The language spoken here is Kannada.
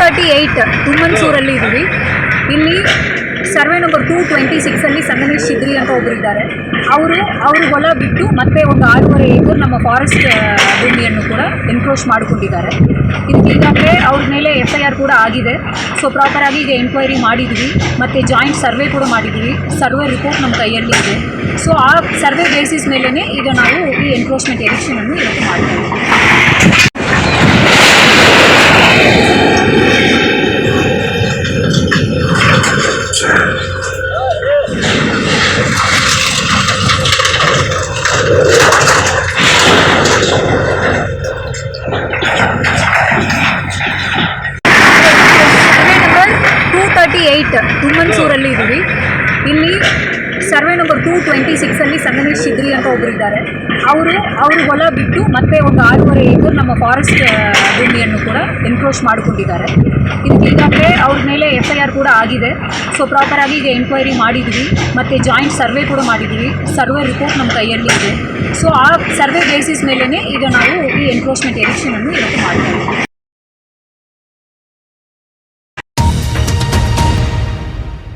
ತರ್ಟಿ ಏಯ್ಟ್ ತುಮನ್ಸೂರಲ್ಲಿ ಇದ್ದೀವಿ. ಇಲ್ಲಿ ಸರ್ವೆ ನಂಬರ್ ಟೂ ಟ್ವೆಂಟಿ ಸಿಕ್ಸಲ್ಲಿ ಸಂಗಮೇಶ್ ಶಿದ್ರಿ ಅಂತ ಒಬ್ಬರಿದ್ದಾರೆ ಅವರು ಅವರು ಹೊಲ ಬಿಟ್ಟು ಮತ್ತೆ ಒಂದು ಆರೂವರೆ ಏಕರ್ ನಮ್ಮ ಫಾರೆಸ್ಟ್ ಭೂಮಿಯನ್ನು ಕೂಡ ಎನ್ಕ್ರೋಚ್ ಮಾಡಿಕೊಂಡಿದ್ದಾರೆ. ಇದಕ್ಕೆ ಈಗಾಗಲೇ ಅವ್ರ ಮೇಲೆ ಎಫ್ ಐ ಆರ್ ಕೂಡ ಆಗಿದೆ. ಸೊ ಪ್ರಾಪರಾಗಿ ಈಗ ಎಂಕ್ವೈರಿ ಮಾಡಿದ್ವಿ ಮತ್ತು ಜಾಯಿಂಟ್ ಸರ್ವೆ ಕೂಡ ಮಾಡಿದ್ವಿ ಸರ್ವೆ ರಿಪೋರ್ಟ್ ನಮ್ಮ ಕೈಯಲ್ಲಿ ಇದೆ. ಸೊ ಆ ಸರ್ವೆ ಬೇಸಿಸ್ ಮೇಲೇ ಈಗ ನಾವು ಈ ಎನ್ಕ್ರೋಚ್ಮೆಂಟ್ ಎರಿಕ್ಷನನ್ನು ಇವತ್ತು ಮಾಡ್ತಾ ತರ್ಟಿ ಏಯ್ಟ್ ತುಮ್ಮನ್ಸೂರಲ್ಲಿ ಇದ್ದೀವಿ. ಇಲ್ಲಿ ಸರ್ವೆ ನಂಬರ್ ಟೂ ಟ್ವೆಂಟಿ ಸಿಕ್ಸಲ್ಲಿ ಸಂಗಮೇಶ್ ಶಿದ್ರಿ ಅಂತ ಒಬ್ಬರಿದ್ದಾರೆ ಅವರು ಅವರು ಹೊಲ ಬಿಟ್ಟು ಮತ್ತೆ ಒಂದು ಆರೂವರೆ ಏಕರ್ ನಮ್ಮ ಫಾರೆಸ್ಟ್ ಭೂಮಿಯನ್ನು ಕೂಡ ಎನ್ಕ್ರೋಚ್ ಮಾಡಿಕೊಂಡಿದ್ದಾರೆ. ಇದಕ್ಕೆ ಅವ್ರ ಮೇಲೆ ಎಫ್ ಐ ಆರ್ ಕೂಡ ಆಗಿದೆ. ಸೊ ಪ್ರಾಪರಾಗಿ ಈಗ ಎಂಕ್ವೈರಿ ಮಾಡಿದ್ವಿ. ಮತ್ತು ಜಾಯಿಂಟ್ ಸರ್ವೆ ಕೂಡ ಮಾಡಿದ್ವಿ. ಸರ್ವೆ ರಿಪೋರ್ಟ್ ನಮ್ಮ ಕೈಯಲ್ಲಿ ಇದೆ. ಸೊ ಆ ಸರ್ವೆ ಬೇಸಿಸ್ ಮೇಲೇ ಈಗ ನಾವು ಈ ಎನ್ಕ್ರೋಚ್ಮೆಂಟ್ ಎರಿಕ್ಷನನ್ನು ಇವತ್ತು ಮಾಡ್ತಾ ಇದ್ದೀವಿ.